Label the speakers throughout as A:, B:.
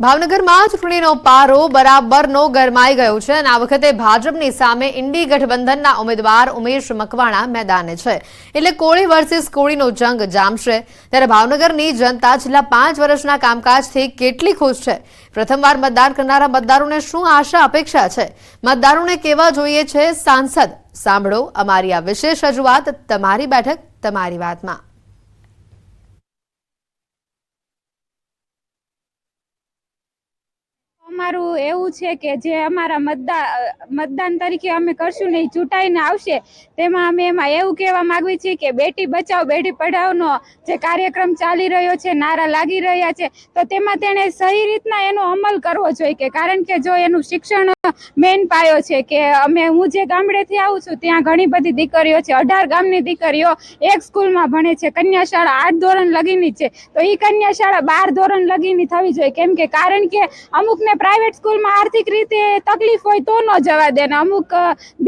A: ભાવનગરમાં ચૂંટણીનો પારો બરાબરનો ગરમાઈ ગયો છે અને આ વખતે ભાજપની સામે ઇન્ડી ગઠબંધનના ઉમેદવાર ઉમેશ મકવાણા મેદાને છે. એટલે કોળી વર્સિસ કોળીનો જંગ જામશે. ત્યારે ભાવનગરની જનતા છેલ્લા પાંચ વર્ષના કામકાજથી કેટલી ખુશ છે? પ્રથમવાર મતદાન કરનારા મતદારોને શું આશા અપેક્ષા છે? મતદારોને કેવા જોઈએ છે? સાંસદ, સાંભળો અમારી આ વિશેષ રજૂઆત. તમારી બેઠક, તમારી વાતમાં.
B: અમારું એવું છે કે જે અમારા મતદાન મતદાન તરીકે અમે કરશું ને ઈ ચૂંટાઈને આવશે. તેમાં અમે એમાં એવું કહેવા માગવી છીએ કે બેટી બચાવ, બેટી પઢાવનો જે કાર્યક્રમ ચાલી રહ્યો છે, નારા લાગી રહ્યા છે, તો તેમાં તેણે સહી રીતના એનો અમલ કરવો જોઈએ કે કારણ કે જો એનું શિક્ષણ મેન પાયો છે કે અમે, હું જે ગામડેથી આવું છું ત્યાં ઘણી બધી દીકરીઓ છે, અઢાર ગામની દીકરીઓ એક સ્કૂલમાં ભણે છે કન્યા શાળા આઠ ધોરણ લગીની છે, તો એ કન્યા શાળા બાર ધોરણ લગીની થવી જોઈએ. કેમ કે કારણ કે અમુકને પ્રાઇવેટ સ્કૂલમાં આર્થિક રીતે તકલીફ હોય તો ન જવા દે ને અમુક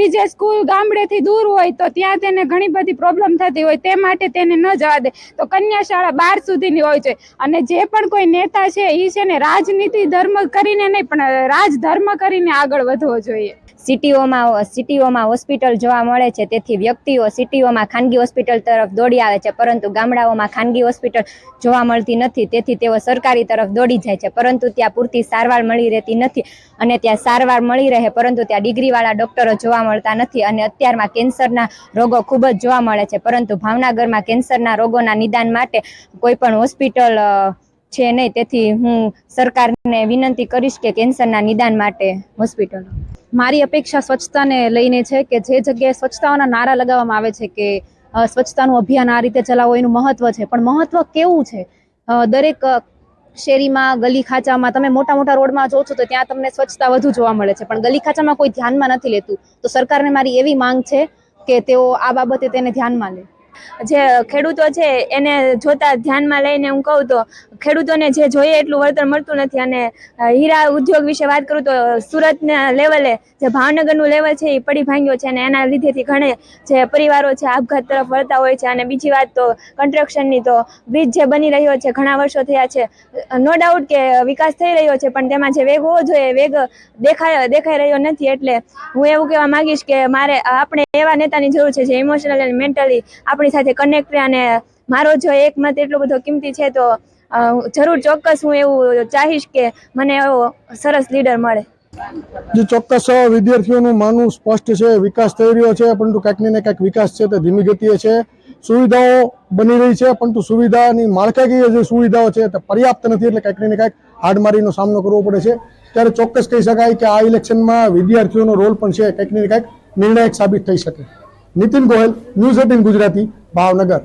B: બીજે સ્કૂલ ગામડેથી દૂર હોય તો ત્યાં તેને ઘણી બધી પ્રોબ્લેમ થતી હોય તે માટે તેને ન જવા દે. તો કન્યા શાળા બાર સુધીની હોય છે. અને જે પણ કોઈ નેતા છે એ છે ને રાજનીતિ ધર્મ કરીને નહીં, પણ રાજધર્મ કરીને આગળ વધવો જોઈએ.
C: સિટીઓમાં સિટીઓમાં હોસ્પિટલ જોવા મળે છે. તેથી વ્યક્તિઓ સિટીઓમાં ખાનગી હોસ્પિટલ તરફ દોડી આવે છે. પરંતુ ગામડાઓમાં ખાનગી હોસ્પિટલ જોવા મળતી નથી. તેથી તેઓ સરકારી તરફ દોડી જાય છે. પરંતુ ત્યાં પૂરતી સારવાર મળી રહેતી નથી અને ત્યાં સારવાર મળી રહે, પરંતુ ત્યાં ડિગ્રીવાળા ડૉક્ટરો જોવા મળતા નથી અને અત્યારમાં કેન્સરના રોગો ખૂબ જ જોવા મળે છે. પરંતુ ભાવનગરમાં કેન્સરના રોગોના નિદાન માટે કોઈ પણ હોસ્પિટલ છે નહીં. તેથી હું સરકારને વિનંતી કરીશ કે કેન્સરના નિદાન માટે હોસ્પિટલ
D: મારી અપેક્ષા સ્વચ્છતાને લઈને છે કે જે જગ્યાએ સ્વચ્છતાઓના નારા લગાવવામાં આવે છે કે સ્વચ્છતાનું અભિયાન આ રીતે ચલાવો એનું મહત્વ છે. પણ મહત્વ કેવું છે? દરેક શેરીમાં, ગલી ખાંચામાં તમે મોટા મોટા રોડમાં જો છો તો ત્યાં તમને સ્વચ્છતા વધુ જોવા મળે છે. પણ ગલી ખાંચામાં કોઈ ધ્યાનમાં નથી લેતું. તો સરકારને મારી એવી માંગ છે કે તેઓ આ બાબતે તેને ધ્યાનમાં લે.
C: જે ખેડૂતો છે એને જોતા ધ્યાનમાં લઈને હું કહું તો ખેડૂતોને જે જોઈએ એટલું વળતર મળતું નથી. અને હીરા ઉદ્યોગ વિશે વાત કરું તો સુરતના લેવલે જે ભાવનગરનું લેવલ છે એ પડી ભાંગ્યો છે અને એના લીધેથી ઘણે જે પરિવારો છે આપઘાત તરફ વળતા હોય છે. અને બીજી વાત તો કન્સ્ટ્રક્શનની તો બ્રિજ જે બની રહ્યો છે, ઘણા વર્ષો થયા છે. નો ડાઉટ કે વિકાસ થઈ રહ્યો છે, પણ તેમાં જે વેગ હોવો જોઈએ વેગ દેખાય, દેખાઈ રહ્યો નથી. એટલે હું એવું કહેવા માંગીશ કે મારે આપણે એવા નેતાની જરૂર છે જે ઇમોશનલ અને મેન્ટલી આપણી સાથે કનેક્ટ રહે. અને મારો જો એક મત એટલો બધો કિંમતી છે તો જરૂર ચોક્કસ હું એવું ચાહીશ કે મને એવો સરસ લીડર મળે.
E: જે ચોક્કસ વિદ્યાર્થીઓનું માનવું સ્પષ્ટ છે, વિકાસ થઈ રહ્યો છે, પરંતુ કાંઈક ને કાંઈક વિકાસ છે તે ધીમી ગતિએ છે. સુવિધાઓ બની રહી છે, પરંતુ સુવિધાની માળખાકીય જે સુવિધાઓ છે તે પર્યાપ્ત નથી એટલે કાંઈક ને કાંઈક હાડમારીનો સામનો કરવો પડે છે. ત્યારે ચોક્કસ કહી શકાય કે આ ઇલેક્શનમાં વિદ્યાર્થીઓનો રોલ પણ છે ક્યાંક ને કાંઈક નિર્ણાયક સાબિત થઈ શકે. Nitin Goyal news eighteen Gujarati, Bhavnagar.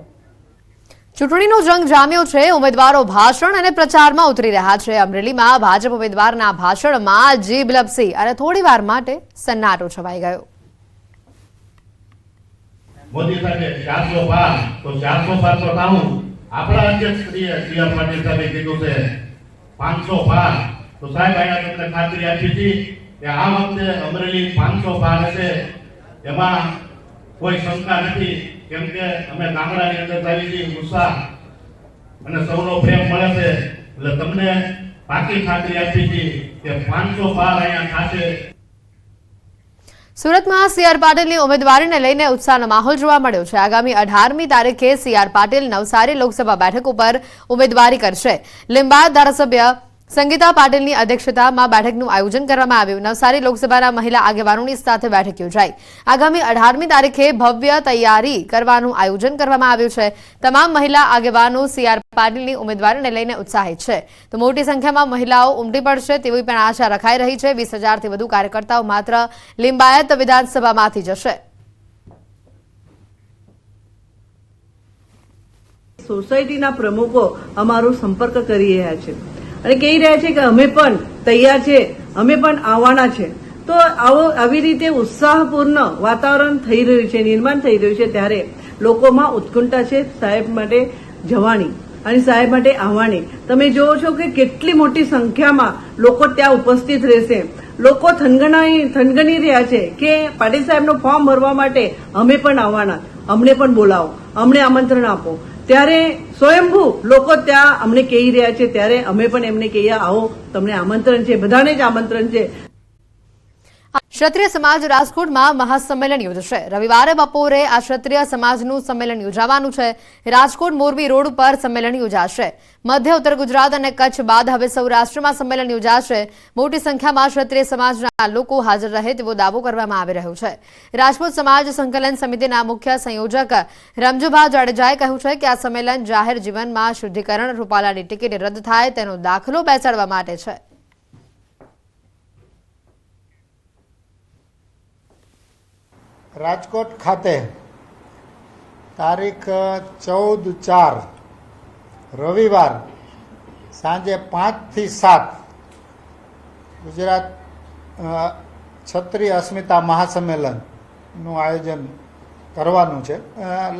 A: ચૂંટણીનો જંગ જામ્યો છે. ઉમેદવારો ભાષણ અને પ્રચારમાં ઉતરી રહ્યા છે. અમરેલીમાં ભાજપ ઉમેદવારના ભાષણમાં જીભ લપસી અને થોડી વાર માટે સન્નાટો છવાઈ ગયો.
F: મોદી સાહેબે ચારસો પાર તો ચારસો પાર તો થાવું આપણા અધ્યક્ષ પાટીલ સાહેબે કીધું છે, પાંચસો પાર તો સાહેબ, અહીંયા તમને ખાતરી આપી હતી કે આ વખતે અમરેલી પાંચસો પાર હશે. એમાં કોઈ શંકા નથી. કેમ કે અમે ગામડાની અંદર આવી હતી ઉત્સાહ. અને સૌનો પ્રેમ મળે છે. એટલે તમને પાકી ખાતરી આપી હતી કે પાંચસો બાર અહીંયા થશે
A: સુરતમાં સી આર પાટીલની ઉમેદવારીને લઈને ઉત્સાહનો માહોલ જોવા મળ્યો છે. આગામી અઢારમી તારીખે સી આર પાટીલ નવસારી લોકસભા બેઠક ઉપર ઉમેદવારી કરશે. લીંબાદ ધારાસભ્ય સંગીતા પાટીલની અધ્યક્ષતામાં બેઠકનું આયોજન કરવામાં આવ્યું. નવસારી લોકસભાના મહિલા આગેવાનોની સાથે બેઠક યોજાઈ. આગામી અઢારમી તારીખે ભવ્ય તૈયારી કરવાનું આયોજન કરવામાં આવ્યું છે. તમામ મહિલા આગેવાનો સીઆર પાટીલની ઉમેદવારીને લઈને ઉત્સાહિત છે. તો મોટી સંખ્યામાં મહિલાઓ ઉમટી પડશે તેવી પણ આશા રખાઈ રહી છે. વીસ હજારથી વધુ કાર્યકર્તાઓ માત્ર લિંબાયત વિધાનસભામાંથી જશે.
G: સોસાયટીના પ્રમુખો અમારો સંપર્ક કરી રહ્યા છે. અને કહી રહ્યા છે કે અમે પણ તૈયાર છે, અમે પણ આવવાના છે. તો આવો, આવી રીતે ઉત્સાહપૂર્ણ વાતાવરણ થઈ રહ્યું છે, નિર્માણ થઈ રહ્યું છે, ત્યારે લોકોમાં ઉત્કંઠા છે, સાહેબ માટે જવાની અને સાહેબ માટે આવવાની. તમે જોવો છો કે કેટલી મોટી સંખ્યામાં લોકો ત્યાં ઉપસ્થિત રહેશે. લોકો થનગણાઈ થનગની રહ્યા છે કે પાટીલ સાહેબનું ફોર્મ ભરવા માટે અમે પણ આવવાના. અમને પણ બોલાવો, અમને આમંત્રણ આપો. ત્યારે સ્વયંભૂ લોકો ત્યાં અમને કહી રહ્યા છે, ત્યારે અમે પણ એમને કહીએ, આવો, તમને આમંત્રણ છે, બધાને જ આમંત્રણ છે.
A: ક્ષત્રિય સમાજ રાજકોટમાં મહાસંમેલન યોજશે. રવિવારે બપોરે આ ક્ષત્રિય સમાજનું સંમેલન યોજાવાનું છે. રાજકોટ મોરબી રોડ ઉપર સંમેલન યોજાશે. મધ્ય ઉત્તર ગુજરાત અને કચ્છ બાદ હવે સૌરાષ્ટ્રમાં સંમેલન યોજાશે. મોટી સંખ્યામાં ક્ષત્રિય સમાજના લોકો હાજર રહે તેવો દાવો કરવામાં આવી રહ્યો છે. રાજકોટ સમાજ સંકલન સમિતિના મુખ્ય સંયોજક રમજુભા જાડેજાએ કહ્યું છે કે આ સંમેલન જાહેર જીવનમાં શુદ્ધિકરણ, રૂપાલાની ટિકિટ રદ થાય તેનો દાખલો બેસાડવા માટે છે.
H: રાજકોટ ખાતે તારીખ ચૌદ ચાર, રવિવાર સાંજે પાંચથી સાત, ગુજરાત ક્ષત્રિય અસ્મિતા મહાસંમેલનનું આયોજન કરવાનું છે.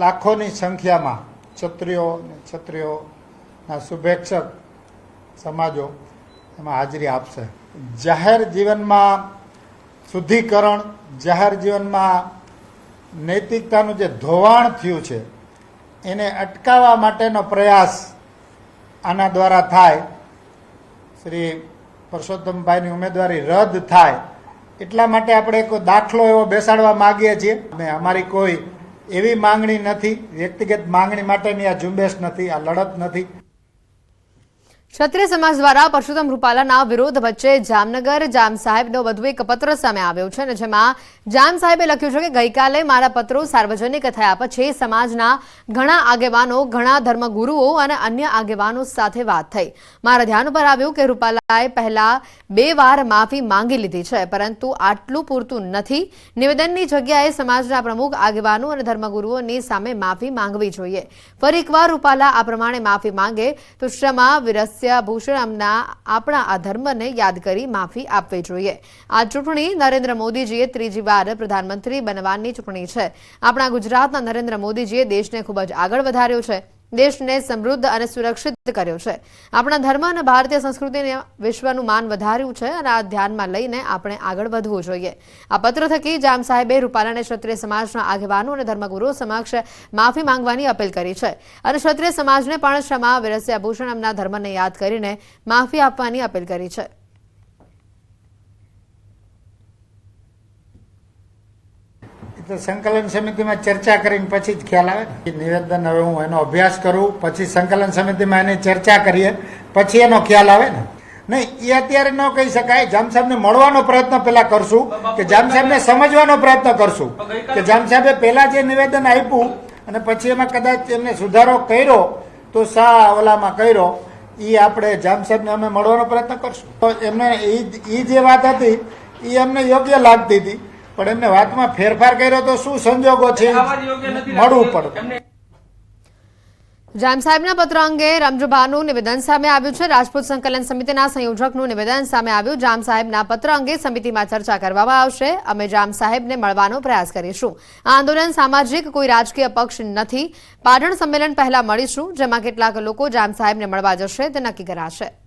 H: લાખોની સંખ્યામાં ક્ષત્રિયો ક્ષત્રિયોના શુભેચ્છક સમાજો એમાં હાજરી આપશે. જાહેર જીવનમાં શુદ્ધિકરણ, જાહેર જીવનમાં નૈતિકતાનું જે ધોવાણ થયું છે, એને અટકાવવા માટેનો પ્રયાસ આના દ્વારા થાય. શ્રી પરસોત્તમભાઈની ઉમેદવારી રદ થાય. એટલા માટે આપણે એક દાખલો એવો બેસાડવા માંગીએ છીએ. અને અમારી કોઈ એવી માંગણી નથી, વ્યક્તિગત માંગણી માટેની આ ઝુંબેશ નથી, આ લડત નથી.
A: ક્ષત્રિય સમાજ દ્વારા પરસોત્તમ રૂપાલાના વિરોધ વચ્ચે જામનગર જામ સાહેબનો વધુ એક પત્ર સામે આવ્યો છે અને જેમાં જામ સાહેબે લખ્યું છે કે ગઈકાલે મારા પત્રો સાર્વજનિક થયા પછી સમાજના ઘણા આગેવાનો, ઘણા ધર્મગુરુઓ અને અન્ય આગેવાનો સાથે વાત થઈ. મારા ધ્યાન ઉપર આવ્યું કે રૂપાલાએ પહેલા બે વાર માફી માંગી લીધી છે, પરંતુ આટલું પૂરતું નથી. નિવેદનની જગ્યાએ સમાજના પ્રમુખ, આગેવાનો અને ધર્મગુરુઓની સામે માફી માંગવી જોઈએ. ફરી એકવાર રૂપાલા આ પ્રમાણે માફી માંગે તો ક્ષમા વિરસ્ય ભૂષણમના આપણા આ ધર્મને યાદ કરી માફી આપવી જોઈએ. આ ચૂંટણી નરેન્દ્ર મોદીજીએ ત્રીજી વાર પ્રધાનમંત્રી બનવાની ચૂંટણી છે. આપણા ગુજરાતના નરેન્દ્ર મોદીજીએ દેશને ખૂબ જ આગળ વધાર્યો છે. દેશને સમૃદ્ધ અને સુરક્ષિત કર્યો છે. આપણા ધર્મ અને ભારતીય સંસ્કૃતિને વિશ્વનું માન વધાર્યું છે અને આ ધ્યાનમાં લઈને આપણે આગળ વધવું જોઈએ. આ પત્ર થકી જામ સાહેબે રૂપાલાને ક્ષત્રિય સમાજના આગેવાનો અને ધર્મગુરુઓ સમક્ષ માફી માંગવાની અપીલ કરી છે અને ક્ષત્રિય સમાજને પણ ક્ષમા, વિરસ્યા ભૂષણમના ધર્મને યાદ કરીને માફી આપવાની અપીલ કરી છે.
H: તો સંકલન સમિતિમાં ચર્ચા કરીને પછી જ ખ્યાલ આવે ને. નિવેદન હવે હું એનો અભ્યાસ કરું, પછી સંકલન સમિતિમાં એની ચર્ચા કરીએ, પછી એનો ખ્યાલ આવે ને. નહીં એ અત્યારે ન કહી શકાય. જામ સાહેબને મળવાનો પ્રયત્ન પહેલાં કરશું કે જામ સાહેબને સમજવાનો પ્રયત્ન કરશું કે જામ સાહેબે પેલા જે નિવેદન આપ્યું અને પછી એમાં કદાચ એમને સુધારો કર્યો તો શા ઓલામાં કર્યો એ આપણે જામ સાહેબને અમે મળવાનો પ્રયત્ન કરશું. તો એમને એ જે વાત હતી એ અમને યોગ્ય લાગતી હતી. પણ એમને વાતમાં ફેરફાર કર્યો તો શું સંજોગો છે? મળવું પડે.
A: જામ સાહેબના પત્ર અંગે રમજુભાનું નિવેદન સામે આવ્યું છે. રાજપૂત સંકલન સમિતિના સંયોજકનું નિવેદન સામે આવ્યું. જામ સાહેબના પત્ર અંગે સમિતિમાં ચર્ચા કરવામાં આવશે. અમે જામ સાહેબને મળવાનો પ્રયાસ કરીશું. આ આંદોલન સામાજિક કોઈ રાજકીય પક્ષ નથી. પાટણ સંમેલન પહેલા મળીશું જેમાં કેટલાક લોકો જામ સાહેબને મળવા જશે. તે નક્કી કરાશે.